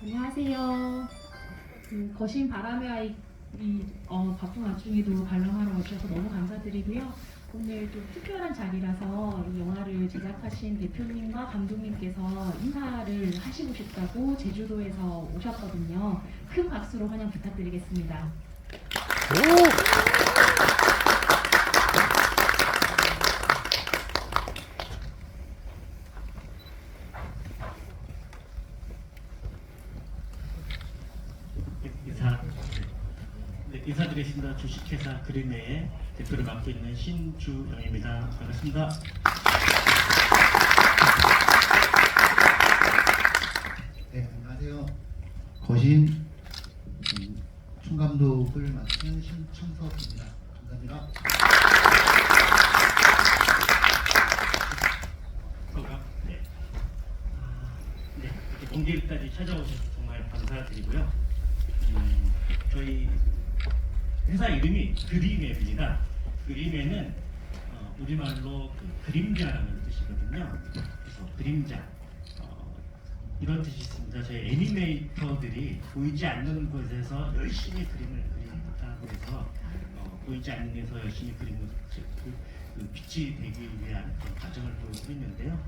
안녕하세요. 그 거신 바람의 아이 이 어, 바쁜 와중에도 관람하러 오셔서 너무 감사드리고요. 오늘 좀 특별한 자리라서 이 영화를 제작하신 대표님과 감독님께서 인사를 하시고 싶다고 제주도에서 오셨거든요. 큰 박수로 환영 부탁드리겠습니다. 인 네, 인사드리겠습니다. 주식회사 그린웨의 대표를 맡고 있는 신주영입니다. 반갑습니다. 네, 안녕하세요. 거신 음, 총감독을 맡은 신청석입니다. 감사합니다. 네. 아, 네. 이렇게 공개일까지 찾아오셔서 정말 감사드리고요. 음, 저희 회사 이름이 그림앱입니다. 그림에는 어, 우리말로 그 그림자라는 뜻이거든요. 그래서 그림자 어, 이런 뜻이 있습니다. 저희 애니메이터들이 보이지 않는 곳에서 열심히 그림을 그린다고 해서 어, 보이지 않는 데서 열심히 그림을 그, 그 빛이 되기 위한 그런 과정을 보여주고 있는데요.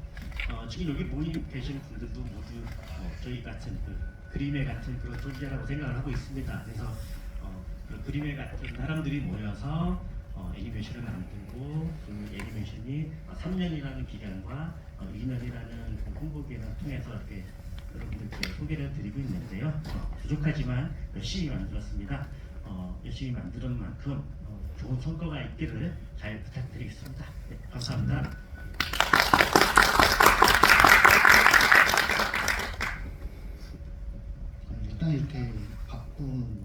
어, 지금 여기 모여 계시는 분들도 모두 어, 저희 같은 그 그림의 같은 그런 존재라고 생각을 하고 있습니다. 그래서 어, 그 그림의 같은 사람들이 모여서 어, 애니메이션을 만들고 그 애니메이션이 3년이라는 기간과 어, 2년이라는 그 홍보 기간을 통해서 이렇게 여러분들께 소개를 드리고 있는데요. 어, 부족하지만 열심히 만들었습니다. 어, 열심히 만드는 만큼 어, 좋은 성과가 있기를 잘 부탁드리겠습니다. 네, 감사합니다. 어, 일단 이렇게 바쁜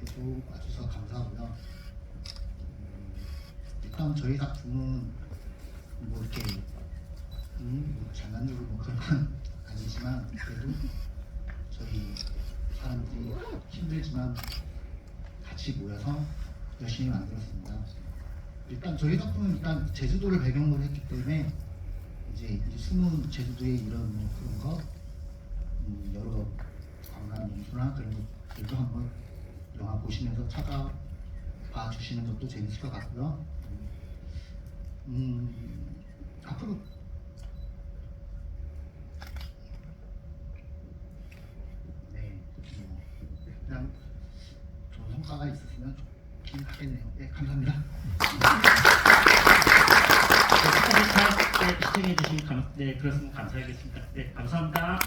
계속 와주셔서 감사하고요. 음, 일단 저희 작품은 뭐 이렇게 음, 뭐잘 만들고 뭐 그런 건 아니지만 그래도 저희 사람들이 힘들지만 같이 모여서 열심히 만들었습니다. 일단 저희 작품은 일단 제주도를 배경으로 했기 때문에 이제 이 숨은 제주도의 이런 뭐 그런 거 음, 여러 관광 명소나 그런 것들도 한번 영화 보시면서 찾아봐 주시는 것도 재밌을 것 같고요. 음, 앞으로 네, 뭐 그냥 좋은 성과가 있었으면 좋긴 하겠네요. 네, 감사합니다. 네, 네, 시청해 주신 감, 네, 그렇습니다. 감사하겠습니다. 네, 감사합니다.